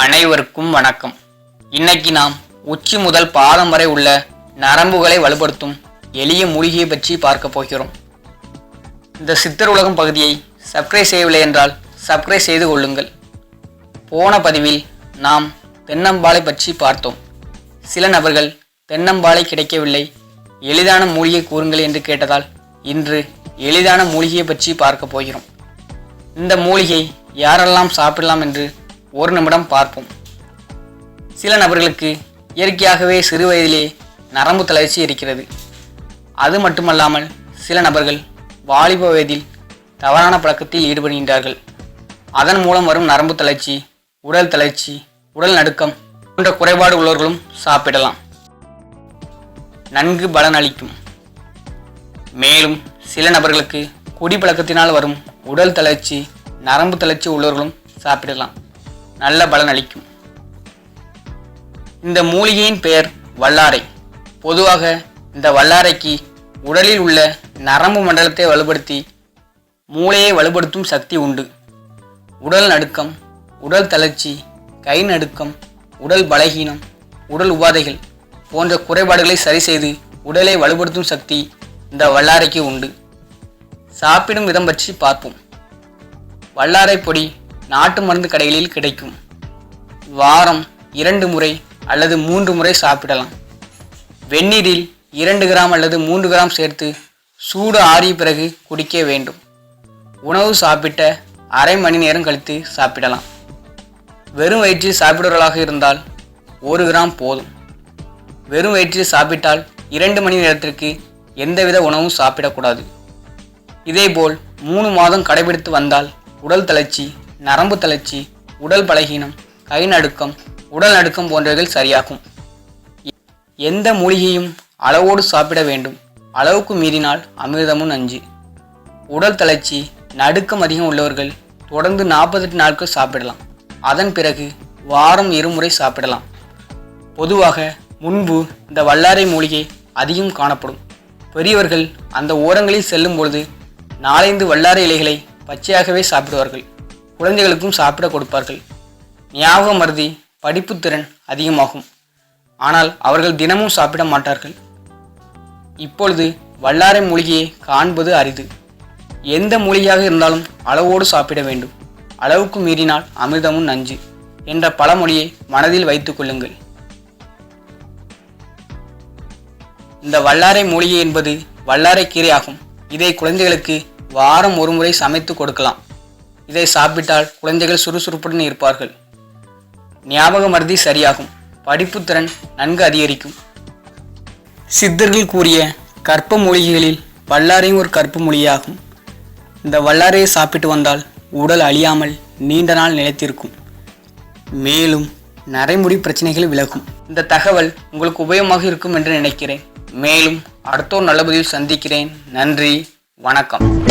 அனைவருக்கும் வணக்கம். இன்னைக்கு நாம் உச்சி முதல் பாதம் வரை உள்ள நரம்புகளை வலுப்படுத்தும் எளிய மூலிகையை பற்றி பார்க்க போகிறோம். இந்த சித்தர் உலகம் பகுதியை சப்ஸ்கிரைப் செய்யவில்லை என்றால் சப்ஸ்கிரைப் செய்து கொள்ளுங்கள். போன பதிவில் நாம் தென்னம்பாளை பற்றி பார்த்தோம். சில நபர்கள் தென்னம்பாளை கிடைக்கவில்லை எளிதான மூலிகை கூறுங்கள் என்று கேட்டதால் இன்று எளிதான மூலிகையை பற்றி பார்க்க போகிறோம். இந்த மூலிகை யாரெல்லாம் சாப்பிடலாம் என்று ஒரு நிமிடம் பார்ப்போம். சில நபர்களுக்கு இயற்கையாகவே சிறு வயதிலே நரம்பு தளர்ச்சி இருக்கிறது. அது மட்டுமல்லாமல் சில நபர்கள் வாலிப வயதில் தவறான பழக்கத்தில் ஈடுபடுகின்றார்கள். அதன் மூலம் வரும் நரம்பு தளர்ச்சி உடல் தளர்ச்சி உடல் நடுக்கம் போன்ற குறைபாடு உள்ளவர்களும் சாப்பிடலாம். நன்கு பலனளிக்கும். மேலும் சில நபர்களுக்கு குடிப்பழக்கத்தினால் வரும் உடல் தளர்ச்சி நரம்பு தளர்ச்சி உள்ளவர்களும் சாப்பிடலாம். நல்ல பலன் அளிக்கும். இந்த மூலிகையின் பெயர் வல்லாரை. பொதுவாக இந்த வல்லாரைக்கு உடலில் உள்ள நரம்பு மண்டலத்தை வலுப்படுத்தி மூளையை வலுப்படுத்தும் சக்தி உண்டு. உடல் நடுக்கம் உடல் தளர்ச்சி கை நடுக்கம் உடல் பலகீனம் உடல் உபாதைகள் போன்ற குறைபாடுகளை சரி செய்து உடலை வலுப்படுத்தும் சக்தி இந்த வல்லாரைக்கு உண்டு. சாப்பிடும் விதம் பற்றி பார்ப்போம். வல்லாரை பொடி நாட்டு மருந்து கடைகளில் கிடைக்கும். வாரம் இரண்டு முறை அல்லது மூன்று முறை சாப்பிடலாம். வெந்நீரில் இரண்டு கிராம் அல்லது மூன்று கிராம் சேர்த்து சூடு ஆறிய பிறகு குடிக்க வேண்டும். உணவு சாப்பிட்ட அரை மணி நேரம் கழித்து சாப்பிடலாம். வெறும் வயிற்றில் சாப்பிடுவர்களாக இருந்தால் ஒரு கிராம் போதும். வெறும் வயிற்றில் சாப்பிட்டால் இரண்டு மணி நேரத்திற்கு எந்தவித உணவும் சாப்பிடக்கூடாது. இதேபோல் மூணு மாதம் கடைபிடித்து வந்தால் உடல் தளர்ச்சி நரம்பு தளர்ச்சி உடல் பலகீனம் கை நடுக்கம் உடல் நடுக்கம் போன்றவைகள் சரியாகும். எந்த மூலிகையும் அளவோடு சாப்பிட வேண்டும். அளவுக்கு மீறினால் அமிர்தமும் நஞ்சு. உடல் தளர்ச்சி நடுக்கம் அதிகம் உள்ளவர்கள் தொடர்ந்து நாற்பத்தெட்டு நாட்கள் சாப்பிடலாம். அதன் பிறகு வாரம் இருமுறை சாப்பிடலாம். பொதுவாக முன்பு இந்த வல்லாரை மூலிகை அதிகம் காணப்படும். பெரியவர்கள் அந்த ஓரங்களில் செல்லும் பொழுது நாலைந்து வல்லாரை இலைகளை பச்சையாகவே சாப்பிடுவார்கள். குழந்தைகளுக்கும் சாப்பிட கொடுப்பார்கள். ஞாபக மருதி படிப்புத்திறன் அதிகமாகும். ஆனால் அவர்கள் தினமும் சாப்பிட மாட்டார்கள். இப்பொழுது வல்லாரை மூலிகையை காண்பது அரிது. எந்த மூலிகையாக இருந்தாலும் அளவோடு சாப்பிட வேண்டும். அளவுக்கு மீறினால் அமிர்தமும் நஞ்சு என்ற பழமொழியை மனதில் வைத்துக் கொள்ளுங்கள். இந்த வல்லாரை மூலிகை என்பது வல்லாரை கீரை ஆகும் இதை குழந்தைகளுக்கு வாரம் ஒரு முறை சமைத்து கொடுக்கலாம். இதை சாப்பிட்டால் குழந்தைகள் சுறுசுறுப்புடன் இருப்பார்கள். ஞாபக மருதி சரியாகும். படிப்புத்திறன் நன்கு அதிகரிக்கும். சித்தர்கள் கூறிய கற்ப மூலிகைகளில் வல்லாரையும் ஒரு கற்ப மூலிகையாகும். இந்த வல்லாரையை சாப்பிட்டு வந்தால் உடல் அழியாமல் நீண்ட நாள் நிலைத்திருக்கும். மேலும் நரைமுடி பிரச்சனைகள் விலகும். இந்த தகவல் உங்களுக்கு உபயோகமாக இருக்கும் என்று நினைக்கிறேன். மேலும் அடுத்தோர் நல்லபதியில் சந்திக்கிறேன். நன்றி. வணக்கம்.